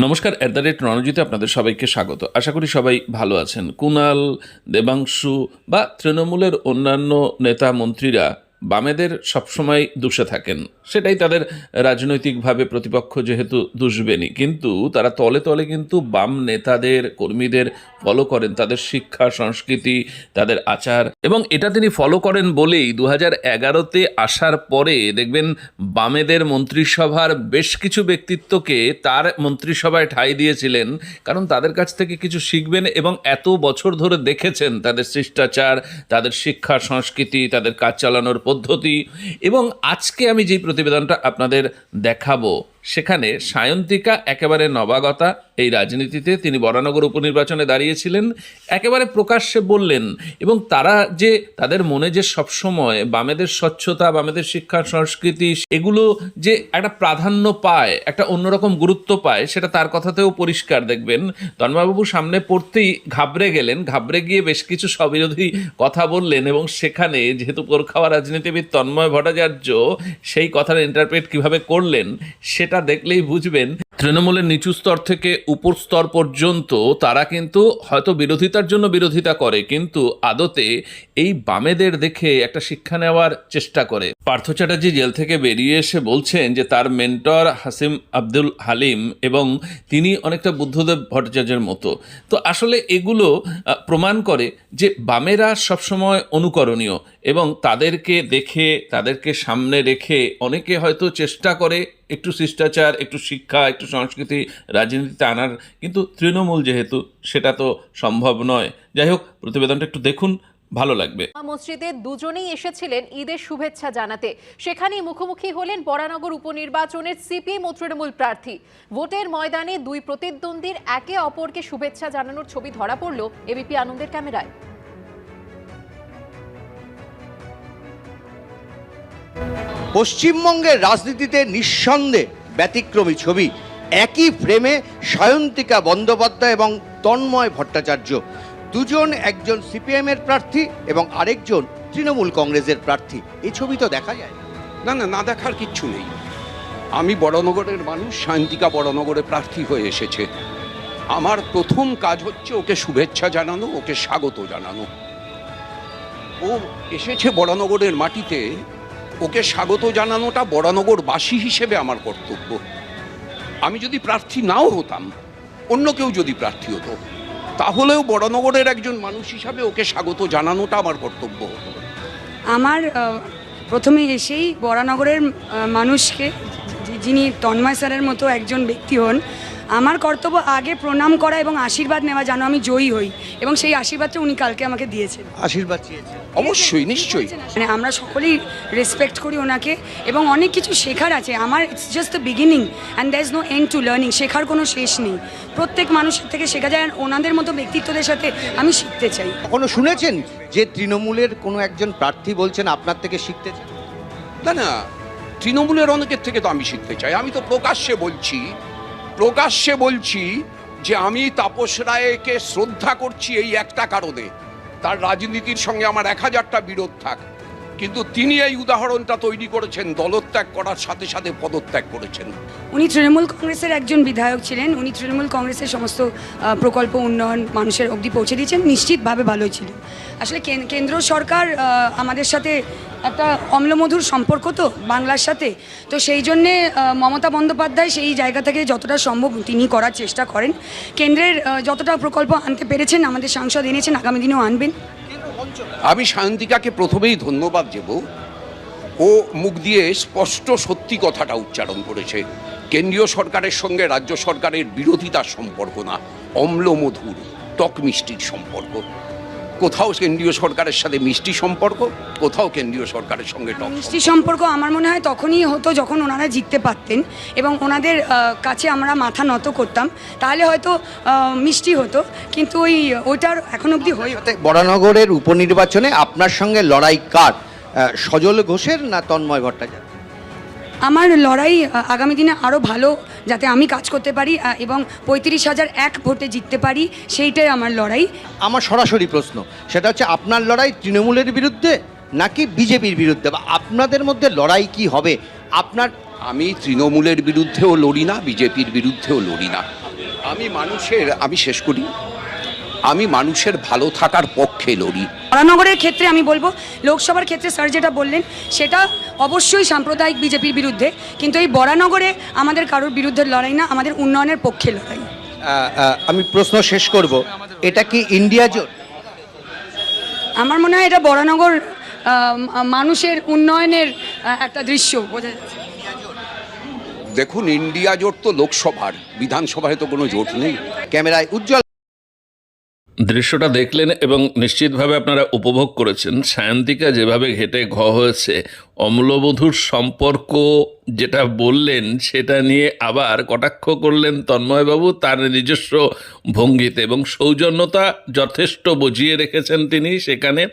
নমস্কার at the rate রণজিতে আপনাদের সবাইকে স্বাগত। আশা করি সবাই ভালো আছেন। কুনাল, দেবাংশু বা তৃণমূলের অন্যান্য নেতা মন্ত্রীরা বামেদের সবসময় দুষে থাকেন। সেটাই তাদের রাজনৈতিকভাবে প্রতিপক্ষ যেহেতু দুষবেনই কিন্তু তারা তলে তলে কিন্তু বাম নেতাদের, কর্মীদের ফলো করেন। তাদের শিক্ষা, সংস্কৃতি, তাদের আচার এবং এটা তিনি ফলো করেন বলেই দু হাজার এগারোতে আসার পরে দেখবেন বামেদের মন্ত্রিসভার বেশ কিছু ব্যক্তিত্বকে তার মন্ত্রিসভায় ঠাঁই দিয়েছিলেন। কারণ তাদের কাছ থেকে কিছু শিখবেন এবং এত বছর ধরে দেখেছেন তাদের শিষ্টাচার, তাদের শিক্ষা, সংস্কৃতি, তাদের কাজ চালানোর পদ্ধতি এবং আজকে আমি যে প্রতিবেদনটা আপনাদের দেখাবো সেখানে সায়ন্তিকা, একেবারে নবাগতা, এই রাজনীতিতে তিনি বরানগর উপনির্বাচনে দাঁড়িয়েছিলেন। একেবারে প্রকাশ্যে বললেন, এবং তারা যে, তাদের মনে যে সবসময় বামেদের স্বচ্ছতা, বামেদের শিক্ষা, সংস্কৃতি, এগুলো যে একটা প্রাধান্য পায়, একটা অন্যরকম গুরুত্ব পায়, সেটা তার কথাতেও পরিষ্কার দেখবেন। তন্ময়বাবু সামনে পড়তেই ঘাবড়ে গেলেন, ঘাবড়ে গিয়ে বেশ কিছু স্ববিরোধী কথা বললেন, এবং সেখানে যেহেতু পোরখাওয়া রাজনীতিবিদ তন্ময় ভট্টাচার্য সেই কথার ইন্টারপ্রেট কীভাবে করলেন, সেটা দেখলেই বুঝবেন। তৃণমূলের নিচু স্তর থেকে উপর স্তর পর্যন্ত তারা কিন্তু হয়তো বিরোধিতার জন্য বিরোধিতা করে, কিন্তু আদতে এই বামেদের দেখে একটা শিক্ষা নেওয়ার চেষ্টা করে। পার্থ চ্যাটার্জি জেল থেকে বেরিয়ে এসে বলছেন যে তার মেন্টর হাসিম আব্দুল হালিম এবং তিনি অনেকটা বুদ্ধদেব ভট্টাচার্যের মতো। তো আসলে এগুলো প্রমাণ করে যে বামেরা সবসময় অনুকরণীয় এবং তাদেরকে দেখে, তাদেরকে সামনে রেখে অনেকে হয়তো চেষ্টা করে একটু শিষ্টাচার, একটু শিক্ষা, একটু সংস্কৃতি রাজনীতিতে আনার কিন্তু তৃণমূল যেহেতু সেটা তো সম্ভব নয়। যাই হোক প্রতিবেদনটা একটু দেখুন ভালো লাগবে। মসজিদে দুজনেই এসেছিলেন ঈদের শুভেচ্ছা জানাতে। সেখানেই মুখোমুখি হলেন বরানগর উপনির্বাচনের সিপিএম ও তৃণমূল প্রার্থী। ভোটের ময়দানে দুই প্রতিদ্বন্দ্বীর একে অপরকে শুভেচ্ছা জানানোর ছবি ধরা পড়ল এবিপি আনন্দের ক্যামেরায়। পশ্চিমবঙ্গের রাজনীতিতে নিঃসন্দেহে ব্যতিক্রমী ছবি। একই ফ্রেমে সায়ন্তিকা বন্দ্যোপাধ্যায় এবং তন্ময় ভট্টাচার্য। দুজন একজন সিপিএমের প্রার্থী এবং আরেকজন তৃণমূল কংগ্রেসের প্রার্থী। এই ছবি তো দেখা যায় না। না না দেখার কিচ্ছু নেই। আমি বড়নগরের মানুষ শান্তিকা বড়নগরে প্রার্থী হয়ে এসেছে। আমার প্রথম কাজ হচ্ছে ওকে শুভেচ্ছা জানানো, ওকে স্বাগত জানানো। ও এসেছে বড়নগরের মাটিতে, ওকে স্বাগত জানানোটা বড়নগরবাসী হিসেবে আমার কর্তব্য। আমি যদি প্রার্থী নাও হতাম অন্য কেউ যদি প্রার্থী হতো তাহলেও বড়নগরের একজন মানুষ হিসাবে ওকে স্বাগত জানানোটা আমার কর্তব্য। হতো আমার প্রথমে এসেই বরানগরের আহ, মানুষকে যিনি তন্ময় স্যারের মতো একজন ব্যক্তি হন আমার কর্তব্য আগে প্রণাম করা এবং আশীর্বাদ নেওয়া যেন আমি জয়ী হই। এবং সেই আশীর্বাদটা উনি কালকে আমাকে দিয়েছেন। আশীর্বাদ চেয়েছে অবশ্যই নিশ্চয়ই। মানে আমরা সকলেই রেসপেক্ট করি ওনাকে এবং অনেক কিছু শেখার আছে। আমার it's just the beginning and there is no end to learning শেখার কোনো শেষ নেই। প্রত্যেক মানুষের থেকে শেখা যায় আর ওনাদের মতো ব্যক্তিত্বদের সাথে আমি শিখতে চাই। কখনো শুনেছেন যে তৃণমূলের কোনো একজন প্রার্থী বলছেন আপনার থেকে শিখতে চান? না না। তৃণমূলের অনেকের থেকে তো আমি শিখতে চাই। আমি তো প্রকাশ্যে বলছি প্রকাশ্যে বলছি যে আমি তাপস রায়কে শ্রদ্ধা করছি এই একটা কারণে। তার রাজনীতির সঙ্গে আমার এক হাজারটা বিরোধ থাক। কিন্তু তিনি এই উদাহরণটা তৈরি করেছেন, দলত্যাগ করার সাথে সাথে পদত্যাগ করেছেন। উনি তৃণমূল কংগ্রেসের একজন বিধায়ক ছিলেন, উনি তৃণমূল কংগ্রেসের সমস্ত প্রকল্প উন্নয়ন মানুষের অবধি পৌঁছে দিয়েছেন, নিশ্চিতভাবে ভালোই ছিল। আসলে কেন- কেন্দ্র সরকার আমাদের সাথে একটা অম্লমধুর সম্পর্ক তো, বাংলার সাথে। তো সেই জন্যে মমতা বন্দ্যোপাধ্যায় সেই জায়গা থেকে যতটা সম্ভব তিনি করার চেষ্টা করেন। কেন্দ্রের যতটা প্রকল্প আনতে পেরেছেন, আমাদের সাংসদ এনেছেন, আগামী দিনেও আনবেন। আমি সায়ন্তিকাকে প্রথমেই ধন্যবাদ দেব। ও মুখ দিয়ে স্পষ্ট সত্যি কথাটা উচ্চারণ করেছে। কেন্দ্রীয় সরকারের সঙ্গে রাজ্য সরকারের বিরোধিতার সম্পর্ক না, অম্লমধুর টক মিষ্টির সম্পর্ক। কোথাও কেন্দ্রীয় সরকারের সাথে মিষ্টি সম্পর্ক কোথাও কেন্দ্রীয় সরকারের সঙ্গে টক মিষ্টি সম্পর্ক আমার মনে হয় তখনই হতো যখন ওনারা জিততে পারতেন এবং ওনাদের কাছে আমরা মাথা নত করতাম। তাহলে হয়তো মিষ্টি হতো কিন্তু ওই ওইটার এখন অবধি হয়ে বরানগরের উপনির্বাচনে আপনার সঙ্গে লড়াই কার? সজল ঘোষের না তন্ময় ভট্টাচার্য আমার লড়াই আগামী দিনে আরও ভালো যাতে আমি কাজ করতে পারি এবং পঁয়ত্রিশ হাজার এক ভোটে জিততে পারি সেইটাই আমার লড়াই। আমার সরাসরি প্রশ্ন সেটা হচ্ছে আপনার লড়াই তৃণমূলের বিরুদ্ধে নাকি বিজেপির বিরুদ্ধে? বা আপনাদের মধ্যে লড়াই কি হবে? আপনার আমি তৃণমূলের বিরুদ্ধেও লড়ি না বিজেপির বিরুদ্ধেও লড়ি না। আমি মানুষের আমি শেষ করি। আমি মানুষের ভালো থাকার পক্ষে লড়ি। বরানগরের ক্ষেত্রে আমি বলব লোকসভার ক্ষেত্রে স্যার যেটা বললেন সেটা অবশ্যই সাম্প্রদায়িক বিজেপির বিরুদ্ধে কিন্তু এই বরানগরে আমাদের কারোর বিরুদ্ধে লড়াই না আমাদের উন্নয়নের পক্ষে লড়াই। আমি প্রশ্ন শেষ করব এটা কি ইন্ডিয়া জোট? আমার মনে হয় এটা বরানগর মানুষের উন্নয়নের একটা দৃশ্য বোঝা যাচ্ছে। দেখুন ইন্ডিয়া জোট তো লোকসভার বিধানসভায় তো কোনো জোট নেই। ক্যামেরায় উজ্জ্বল দৃশ্যটা দেখলেন এবং নিশ্চিতভাবে আপনারা উপভোগ করেছেন। সায়ন্তিকা যেভাবে ঘেটে ঘ হয়েছে, অম্লবধূর সম্পর্ক যেটা বললেন, সেটা নিয়ে আবার কটাক্ষ করলেন তন্ময়বাবু, তার নিজস্ব ভঙ্গিতে এবং সৌজন্যতা যথেষ্ট বুঝিয়ে রেখেছেন তিনি সেখানে।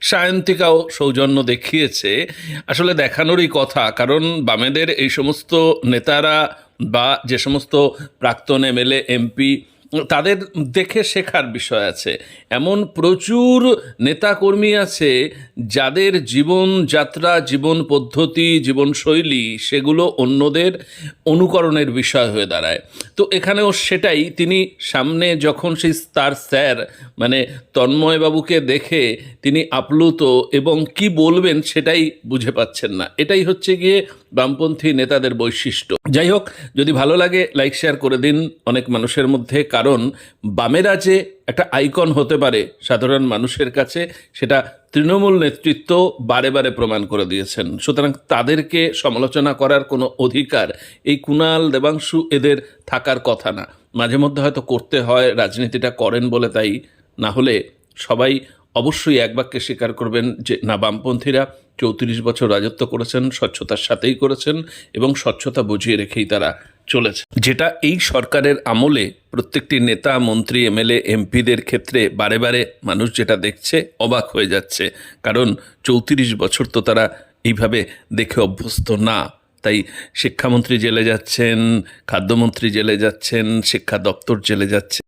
সায়ন্তিকাও সৌজন্য দেখিয়েছে। আসলে দেখানোরই কথা, কারণ বামেদের এই সমস্ত নেতারা বা যে সমস্ত প্রাক্তন এমএলএ, এমপি তাদের দেখে শেখার বিষয় আছে। এমন প্রচুর নেতাকর্মী আছে যাদের জীবনযাত্রা জীবন পদ্ধতি জীবনশৈলী সেগুলো অন্যদের অনুকরণের বিষয় হয়ে দাঁড়ায়। তো এখানেও সেটাই তিনি সামনে যখন সেই তার স্যার মানে তন্ময়বাবুকে দেখে তিনি আপ্লুত এবং কি বলবেন সেটাই বুঝে পাচ্ছেন না। এটাই হচ্ছে গিয়ে বামপন্থী নেতাদের বৈশিষ্ট্য। যাই হোক, যদি ভালো লাগে, লাইক, শেয়ার করে দিন। অনেক মানুষের মধ্যে কারণ বামেরা যে একটা আইকন হতে পারে সাধারণ মানুষের কাছে, সেটা তৃণমূল নেতৃত্ব বারে বারে প্রমাণ করে দিয়েছেন। সুতরাং তাদেরকে সমালোচনা করার কোনো অধিকার এই কুণাল দেবাংশু এদের থাকার কথা না। মাঝে মধ্যে হয়তো করতে হয়, রাজনীতিটা করেন বলে তাই। না হলে সবাই অবশ্যই এক বাক্যে স্বীকার করবেন যে, না, বামপন্থীরা চৌত্রিশ বছর রাজত্ব করেছেন, স্বচ্ছতার সাথেই করেছেন এবং স্বচ্ছতা বুঝিয়ে রেখেই তারা চলেছে। যেটা এই সরকারের আমলে প্রত্যেকটি নেতা, মন্ত্রী, এমএলএ, এমপিদের ক্ষেত্রে বারে বারে মানুষ যেটা দেখছে অবাক হয়ে যাচ্ছে। কারণ চৌত্রিশ বছর তো তারা এইভাবে দেখে অভ্যস্ত না। তাই শিক্ষামন্ত্রী জেলে যাচ্ছেন, খাদ্যমন্ত্রী জেলে যাচ্ছেন, শিক্ষা দপ্তর জেলে যাচ্ছে।